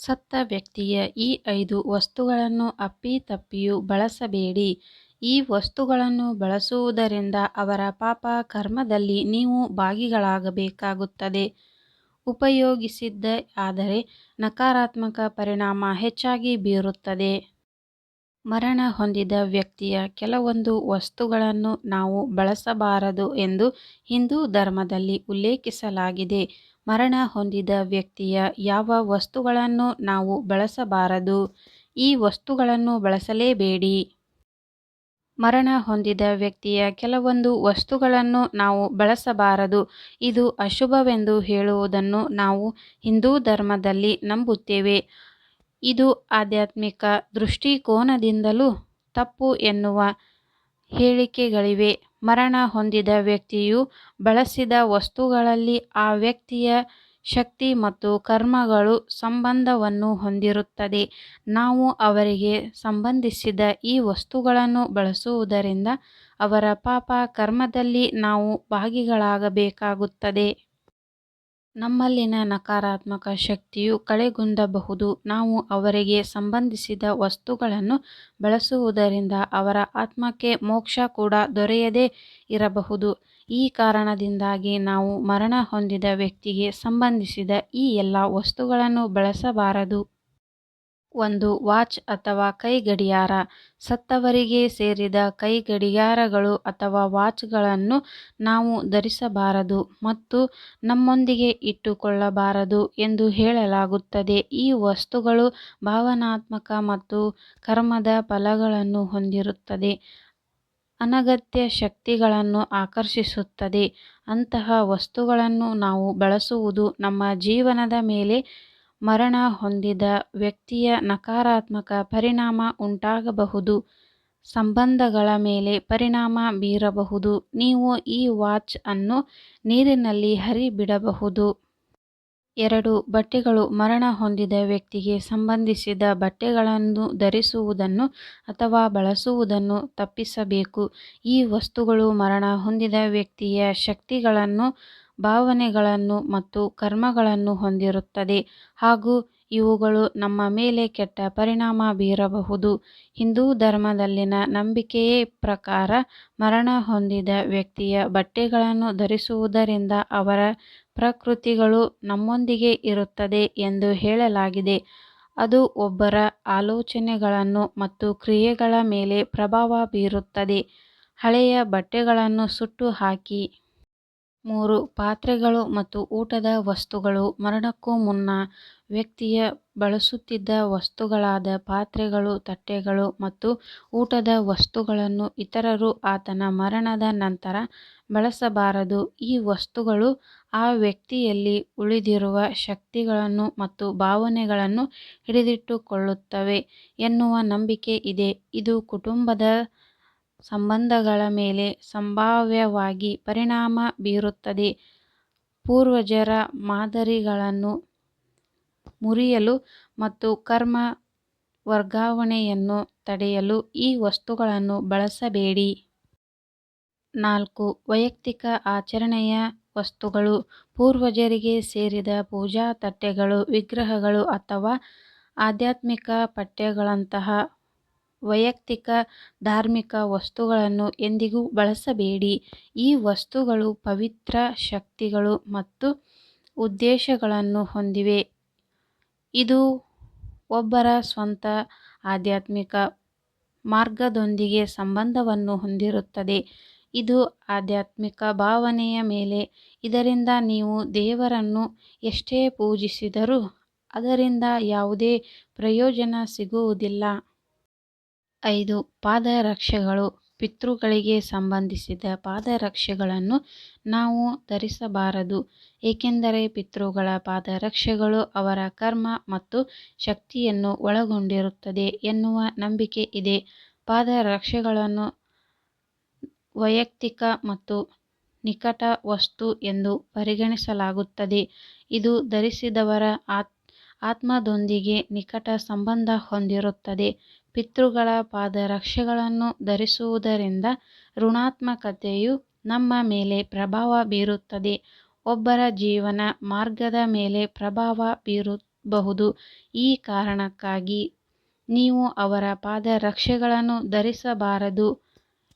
ಸತ್ತ ವ್ಯಕ್ತಿಯ ಈ ಐದು ವಸ್ತುಗಳನ್ನು ಅಪ್ಪಿತಪ್ಪಿಯೂ ಬಳಸಬೇಡಿ. ಈ ವಸ್ತುಗಳನ್ನು ಬಳಸುವುದರಿಂದ ಅವರ ಪಾಪ ಕರ್ಮದಲ್ಲಿ ನೀವು ಭಾಗಿಗಳಾಗಬೇಕಾಗುತ್ತದೆ. ಉಪಯೋಗಿಸಿದ್ದ ಆದರೆ ನಕಾರಾತ್ಮಕ ಪರಿಣಾಮ ಹೆಚ್ಚಾಗಿ ಬೀರುತ್ತದೆ. ಮರಣ ಹೊಂದಿದ ವ್ಯಕ್ತಿಯ ಕೆಲವೊಂದು ವಸ್ತುಗಳನ್ನು ನಾವು ಬಳಸಬಾರದು ಎಂದು ಹಿಂದೂ ಧರ್ಮದಲ್ಲಿ ಉಲ್ಲೇಖಿಸಲಾಗಿದೆ. ಮರಣ ಹೊಂದಿದ ವ್ಯಕ್ತಿಯ ಯಾವ ವಸ್ತುಗಳನ್ನು ನಾವು ಬಳಸಬಾರದು? ಈ ವಸ್ತುಗಳನ್ನು ಬಳಸಲೇಬೇಡಿ. ಮರಣ ಹೊಂದಿದ ವ್ಯಕ್ತಿಯ ಕೆಲವೊಂದು ವಸ್ತುಗಳನ್ನು ನಾವು ಬಳಸಬಾರದು. ಇದು ಅಶುಭವೆಂದು ಹೇಳುವುದನ್ನು ನಾವು ಹಿಂದೂ ಧರ್ಮದಲ್ಲಿ ನಂಬುತ್ತೇವೆ. ಇದು ಆಧ್ಯಾತ್ಮಿಕ ದೃಷ್ಟಿಕೋನದಿಂದಲೂ ತಪ್ಪು ಎನ್ನುವ ಹೇಳಿಕೆಗಳಿವೆ. ಮರಣ ಹೊಂದಿದ ವ್ಯಕ್ತಿಯು ಬಳಸಿದ ವಸ್ತುಗಳಲ್ಲಿ ಆ ವ್ಯಕ್ತಿಯ ಶಕ್ತಿ ಮತ್ತು ಕರ್ಮಗಳು ಸಂಬಂಧವನ್ನು ಹೊಂದಿರುತ್ತದೆ. ನಾವು ಅವರಿಗೆ ಸಂಬಂಧಿಸಿದ ಈ ವಸ್ತುಗಳನ್ನು ಬಳಸುವುದರಿಂದ ಅವರ ಪಾಪ ಕರ್ಮದಲ್ಲಿ ನಾವು ಭಾಗಿಗಳಾಗಬೇಕಾಗುತ್ತದೆ. ನಮ್ಮಲ್ಲಿನ ನಕಾರಾತ್ಮಕ ಶಕ್ತಿಯು ಕಳೆಗುಂದಬಹುದು. ನಾವು ಅವರಿಗೆ ಸಂಬಂಧಿಸಿದ ವಸ್ತುಗಳನ್ನು ಬಳಸುವುದರಿಂದ ಅವರ ಆತ್ಮಕ್ಕೆ ಮೋಕ್ಷ ಕೂಡ ದೊರೆಯದೇ ಇರಬಹುದು. ಈ ಕಾರಣದಿಂದಾಗಿ ನಾವು ಮರಣ ಹೊಂದಿದ ವ್ಯಕ್ತಿಗೆ ಸಂಬಂಧಿಸಿದ ಈ ಎಲ್ಲ ವಸ್ತುಗಳನ್ನು ಬಳಸಬಾರದು. ಒಂದು ವಾಚ್ ಅಥವಾ ಕೈಗಡಿಯಾರ. ಸತ್ತವರಿಗೆ ಸೇರಿದ ಕೈಗಡಿಯಾರಗಳು ಅಥವಾ ವಾಚ್ಗಳನ್ನು ನಾವು ಧರಿಸಬಾರದು ಮತ್ತು ನಮ್ಮೊಂದಿಗೆ ಇಟ್ಟುಕೊಳ್ಳಬಾರದು ಎಂದು ಹೇಳಲಾಗುತ್ತದೆ. ಈ ವಸ್ತುಗಳು ಭಾವನಾತ್ಮಕ ಮತ್ತು ಕರ್ಮದ ಫಲಗಳನ್ನು ಹೊಂದಿರುತ್ತದೆ. ಅನಗತ್ಯ ಶಕ್ತಿಗಳನ್ನು ಆಕರ್ಷಿಸುತ್ತದೆ. ಅಂತಹ ವಸ್ತುಗಳನ್ನು ನಾವು ಬಳಸುವುದು ನಮ್ಮ ಜೀವನದ ಮೇಲೆ ಮರಣ ಹೊಂದಿದ ವ್ಯಕ್ತಿಯ ನಕಾರಾತ್ಮಕ ಪರಿಣಾಮ ಉಂಟಾಗಬಹುದು. ಸಂಬಂಧಗಳ ಮೇಲೆ ಪರಿಣಾಮ ಬೀರಬಹುದು. ನೀವು ಈ ವಾಚ್ ಅನ್ನು ನೀರಿನಲ್ಲಿ ಹರಿಬಿಡಬಹುದು. ಎರಡು, ಬಟ್ಟೆಗಳು ಮರಣ ಹೊಂದಿದ ವ್ಯಕ್ತಿಗೆ ಸಂಬಂಧಿಸಿದ ಬಟ್ಟೆಗಳನ್ನು ಧರಿಸುವುದನ್ನು ಅಥವಾ ಬಳಸುವುದನ್ನು ತಪ್ಪಿಸಬೇಕು. ಈ ವಸ್ತುಗಳು ಮರಣ ಹೊಂದಿದ ವ್ಯಕ್ತಿಯ ಶಕ್ತಿಗಳನ್ನು ಭಾವನೆಗಳನ್ನು ಮತ್ತು ಕರ್ಮಗಳನ್ನು ಹೊಂದಿರುತ್ತದೆ ಹಾಗೂ ಇವುಗಳು ನಮ್ಮ ಮೇಲೆ ಕೆಟ್ಟ ಪರಿಣಾಮ ಬೀರಬಹುದು. ಹಿಂದೂ ಧರ್ಮದಲ್ಲಿನ ನಂಬಿಕೆಯ ಪ್ರಕಾರ ಮರಣ ಹೊಂದಿದ ವ್ಯಕ್ತಿಯ ಬಟ್ಟೆಗಳನ್ನು ಧರಿಸುವುದರಿಂದ ಅವರ ಪ್ರಕೃತಿಗಳು ನಮ್ಮೊಂದಿಗೆ ಇರುತ್ತದೆ ಎಂದು ಹೇಳಲಾಗಿದೆ. ಅದು ಒಬ್ಬರ ಆಲೋಚನೆಗಳನ್ನು ಮತ್ತು ಕ್ರಿಯೆಗಳ ಮೇಲೆ ಪ್ರಭಾವ ಬೀರುತ್ತದೆ. ಹಳೆಯ ಬಟ್ಟೆಗಳನ್ನು ಸುಟ್ಟುಹಾಕಿ ಮೂರು, ಪಾತ್ರೆಗಳು ಮತ್ತು ಊಟದ ವಸ್ತುಗಳು. ಮರಣಕ್ಕೂ ಮುನ್ನ ವ್ಯಕ್ತಿಯ ಬಳಸುತ್ತಿದ್ದ ವಸ್ತುಗಳಾದ ಪಾತ್ರೆಗಳು, ತಟ್ಟೆಗಳು ಮತ್ತು ಊಟದ ವಸ್ತುಗಳನ್ನು ಇತರರು ಆತನ ಮರಣದ ನಂತರ ಬಳಸಬಾರದು. ಈ ವಸ್ತುಗಳು ಆ ವ್ಯಕ್ತಿಯಲ್ಲಿ ಉಳಿದಿರುವ ಶಕ್ತಿಗಳನ್ನು ಮತ್ತು ಭಾವನೆಗಳನ್ನು ಹಿಡಿದಿಟ್ಟುಕೊಳ್ಳುತ್ತವೆ ಎನ್ನುವ ನಂಬಿಕೆ ಇದೆ. ಇದು ಕುಟುಂಬದ ಸಂಬಂಧಗಳ ಮೇಲೆ ಸಂಭಾವ್ಯವಾಗಿ ಪರಿಣಾಮ ಬೀರುತ್ತದೆ. ಪೂರ್ವಜರ ಮಾದರಿಗಳನ್ನು ಮುರಿಯಲು ಮತ್ತು ಕರ್ಮ ವರ್ಗಾವಣೆಯನ್ನು ತಡೆಯಲು ಈ ವಸ್ತುಗಳನ್ನು ಬಳಸಬೇಡಿ. ನಾಲ್ಕು, ವೈಯಕ್ತಿಕ ಆಚರಣೆಯ ವಸ್ತುಗಳು. ಪೂರ್ವಜರಿಗೆ ಸೇರಿದ ಪೂಜಾ ತಟ್ಟೆಗಳು, ವಿಗ್ರಹಗಳು ಅಥವಾ ಆಧ್ಯಾತ್ಮಿಕ ಪಠ್ಯಗಳಂತಹ ವೈಯಕ್ತಿಕ, ಧಾರ್ಮಿಕ ವಸ್ತುಗಳನ್ನು ಎಂದಿಗೂ ಬಳಸಬೇಡಿ. ಈ ವಸ್ತುಗಳು ಪವಿತ್ರ ಶಕ್ತಿಗಳು ಮತ್ತು ಉದ್ದೇಶಗಳನ್ನು ಹೊಂದಿವೆ. ಇದು ಒಬ್ಬರ ಸ್ವಂತ ಆಧ್ಯಾತ್ಮಿಕ ಮಾರ್ಗದೊಂದಿಗೆ ಸಂಬಂಧವನ್ನು ಹೊಂದಿರುತ್ತದೆ. ಇದು ಆಧ್ಯಾತ್ಮಿಕ ಭಾವನೆಯ ಮೇಲೆ. ಇದರಿಂದ ನೀವು ದೇವರನ್ನು ಎಷ್ಟೇ ಪೂಜಿಸಿದರೂ ಅದರಿಂದ ಯಾವುದೇ ಪ್ರಯೋಜನ ಸಿಗುವುದಿಲ್ಲ. ಐದು ಪಾದರಕ್ಷೆಗಳು ಪಿತೃಗಳಿಗೆ ಸಂಬಂಧಿಸಿದ ಪಾದರಕ್ಷೆಗಳನ್ನು ನಾವು ಧರಿಸಬಾರದು. ಏಕೆಂದರೆ ಪಿತೃಗಳ ಪಾದರಕ್ಷೆಗಳು ಅವರ ಕರ್ಮ ಮತ್ತು ಶಕ್ತಿಯನ್ನು ಒಳಗೊಂಡಿರುತ್ತದೆ ಎನ್ನುವ ನಂಬಿಕೆ ಇದೆ. ಪಾದರಕ್ಷೆಗಳನ್ನು ವೈಯಕ್ತಿಕ ಮತ್ತು ನಿಕಟ ವಸ್ತು ಎಂದು ಪರಿಗಣಿಸಲಾಗುತ್ತದೆ. ಇದು ಧರಿಸಿದವರ ಆತ್ಮದೊಂದಿಗೆ ನಿಕಟ ಸಂಬಂಧ ಹೊಂದಿರುತ್ತದೆ. ಪಿತೃಗಳ ಪಾದರಕ್ಷೆಗಳನ್ನು ಧರಿಸುವುದರಿಂದ ಋಣಾತ್ಮಕತೆಯು ನಮ್ಮ ಮೇಲೆ ಪ್ರಭಾವ ಬೀರುತ್ತದೆ. ಒಬ್ಬರ ಜೀವನ ಮಾರ್ಗದ ಮೇಲೆ ಪ್ರಭಾವ ಬೀರಬಹುದು. ಈ ಕಾರಣಕ್ಕಾಗಿ ನೀವು ಅವರ ಪಾದರಕ್ಷೆಗಳನ್ನು ಧರಿಸಬಾರದು.